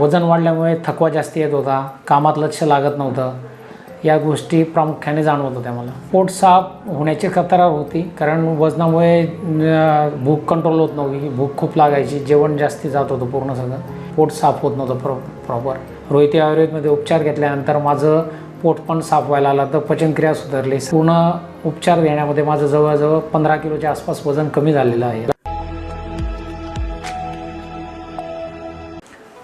वजन वाढल्यामुळे थकवा जास्त येत होता कामात लक्ष लागत नव्हतं. या गोष्टी प्रामुख्याने जाणवत होत्या मला. पोट साफ होण्याची तक्रार होती कारण वजनामुळे भूक कंट्रोल होत नव्हती भूक खूप लागायची जेवण जास्ती जात होतं पूर्ण सगळं. पोट साफ होत नव्हतं प्रॉ प्रॉपर रोहिती आयुर्वेदमध्ये उपचार घेतल्यानंतर माझं पोट पण साफ व्हायला आलं तर पचनक्रिया सुधारली. पूर्ण उपचार घेण्यामध्ये माझं जवळजवळ पंधरा किलोच्या आसपास वजन कमी झालेलं आहे.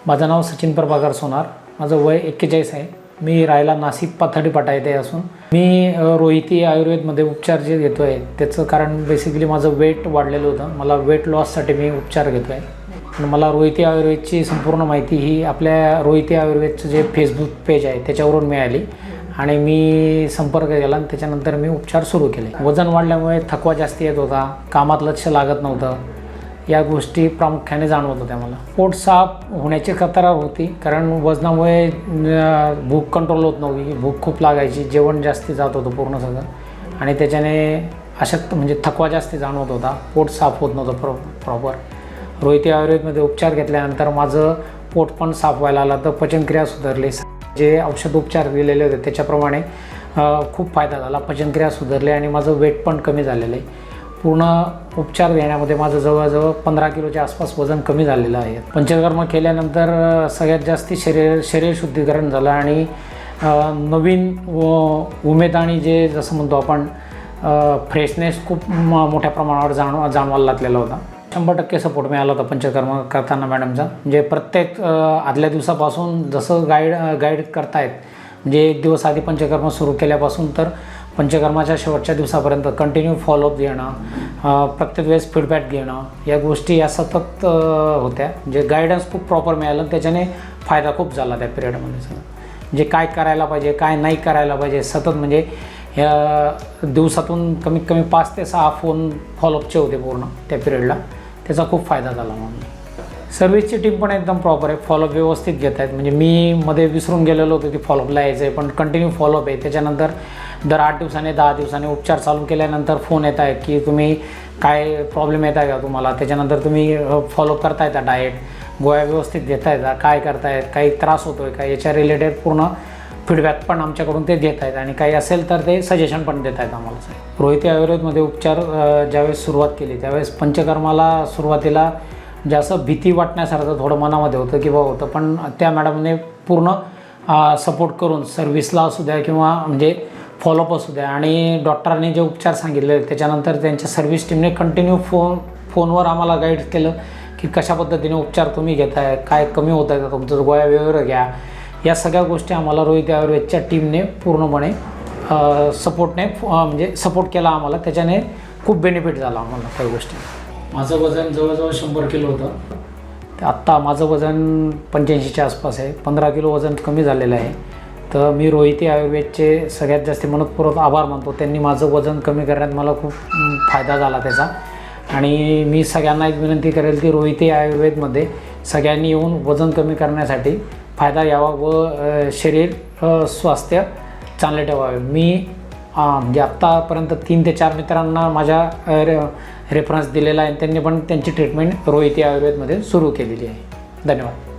माझं नाव सचिन प्रभाकर सोनार. माझं वय एक्केचाळीस आहे. मी राहायला नाशिक पाथर्डी पाटा येथे असून. मी रोहिती आयुर्वेदमध्ये उपचार जे घेतो आहे त्याचं कारण बेसिकली माझं वेट वाढलेलं होतं. मला वेट लॉससाठी मी उपचार घेतो आहे पण मला रोहिती आयुर्वेदची संपूर्ण माहिती ही आपल्या रोहिती आयुर्वेदचं जे फेसबुक पेज आहे त्याच्यावरून मिळाली. आणि मी संपर्क केला आणि त्याच्यानंतर मी उपचार सुरू केले. वजन वाढल्यामुळे थकवा जास्त येत होता. कामात लक्ष लागत नव्हतं. या गोष्टी प्रामुख्याने जाणवत होत्या मला. पोट साफ होण्याची तक्रार होती कारण वजनामुळे भूक कंट्रोल होत नव्हती. भूक खूप लागायची जेवण जास्ती जात होतं पूर्ण सगळं. आणि त्याच्याने अशक्त म्हणजे थकवा जास्ती जाणवत होता. पोट साफ होत नव्हतं प्रॉ प्रॉपर रोहिती आयुर्वेदमध्ये उपचार घेतल्यानंतर माझं पोट पण साफ व्हायला आलं. तर पचनक्रिया सुधारली. जे औषधोपचार दिलेले होते त्याच्याप्रमाणे खूप फायदा झाला. पचनक्रिया सुधारली आणि माझं वेट पण कमी झालेलं आहे. पूर्ण उपचार घेण्यामध्ये माझं जवळजवळ पंधरा किलोच्या आसपास वजन कमी झालेलं आहे. पंचकर्म केल्यानंतर सगळ्यात जास्ती शरीर शरीर शुद्धीकरण झालं आणि नवीन व उमेद आणि जे जसं म्हणतो आपण फ्रेशनेस खूप म- मोठ्या प्रमाणावर जाण जाणवायला लागलेला होता. शंभर टक्के सपोर्ट मिळाला होता पंचकर्म करताना मॅडमचा. म्हणजे प्रत्येक आदल्या दिवसापासून जसं गाईड गाईड करतायत म्हणजे एक दिवस आधी पंचकर्म सुरू केल्यापासून तर पंचकर्माच्या शेवटच्या दिवसापर्यंत कंटिन्यू फॉलोअप घेणं प्रत्येक वेळेस फीडबॅक घेणं या गोष्टी या सतत होत्या. जे गायडन्स खूप प्रॉपर मिळालं आणि त्याच्याने फायदा खूप झाला त्या पिरियडमध्ये सगळं. जे काय करायला पाहिजे काय नाही करायला पाहिजे सतत म्हणजे या दिवसातून कमीत कमी पाच ते सहा फोन फॉलोअपचे होते पूर्ण त्या पिरियडला त्याचा खूप फायदा झाला म्हणून. सर्व्हिसची टीम पण एकदम प्रॉपर आहे. फॉलोअप व्यवस्थित घेत आहेत. म्हणजे मी मध्ये विसरून गेलेलो होतो की फॉलोअपला यायचं आहे पण कंटिन्यू फॉलोअप आहे. त्याच्यानंतर दर आठ दिवसाने दहा दिवसाने उपचार चालू केल्यानंतर फोन येत आहेत की तुम्ही काय प्रॉब्लेम येत आहे का तुम्हाला? त्याच्यानंतर तुम्ही फॉलोअप करताय का डाएट गोळ्या व्यवस्थित घेता का? काय करतायत काही त्रास होतो आहे का? याच्या रिलेटेड पूर्ण फीडबॅक पण आमच्याकडून ते देत आहेत. आणि काही असेल तर ते सजेशन पण देत आहेत आम्हाला. रोहिती आयुर्वेदमध्ये उपचार ज्यावेळेस सुरुवात केली त्यावेळेस पंचकर्माला सुरुवातीला म्हणजे असं भीती वाटण्यासारखं थोडं मनामध्ये होतं किंवा होतं. पण त्या मॅडमने पूर्ण सपोर्ट करून सर्व्हिसला असू द्या किंवा म्हणजे फॉलोअप असू द्या. आणि डॉक्टरांनी जे उपचार सांगितले त्याच्यानंतर त्यांच्या सर्व्हिस टीमने कंटिन्यू फोन फोनवर आम्हाला गाईड केलं की कशा पद्धतीने उपचार तुम्ही घेताय काय कमी होत आहे तुमचं गोळ्या वेळेवर घ्या. या सगळ्या गोष्टी आम्हाला रोहित आयुर्वेदच्या टीमने पूर्णपणे सपोर्टने म्हणजे सपोर्ट केला आम्हाला. त्याच्याने खूप बेनिफिट झाला आम्हाला काही गोष्टी. माझं वजन जवळजवळ शंभर किलो होतं. तर आत्ता माझं वजन पंच्याऐंशीच्या आसपास आहे. पंधरा किलो वजन कमी झालेलं आहे. तर मी रोहिती आयुर्वेदचे सगळ्यात जास्त मनपूर्वक आभार मानतो. त्यांनी माझं वजन कमी करण्यात मला खूप फायदा झाला त्याचा. आणि मी सगळ्यांना एक विनंती करेल की रोहिती आयुर्वेदमध्ये सगळ्यांनी येऊन वजन कमी करण्यासाठी फायदा घ्यावा व शरीर स्वास्थ्य चांगले ठेवावे. मी म्हणजे आत्तापर्यंत तीन ते चार मित्रांना माझ्या रे रेफरन्स दिलेला आहे त्यांनी पण त्यांची ट्रीटमेंट रोहिती आयुर्वेदमध्ये सुरू केलेली आहे. धन्यवाद.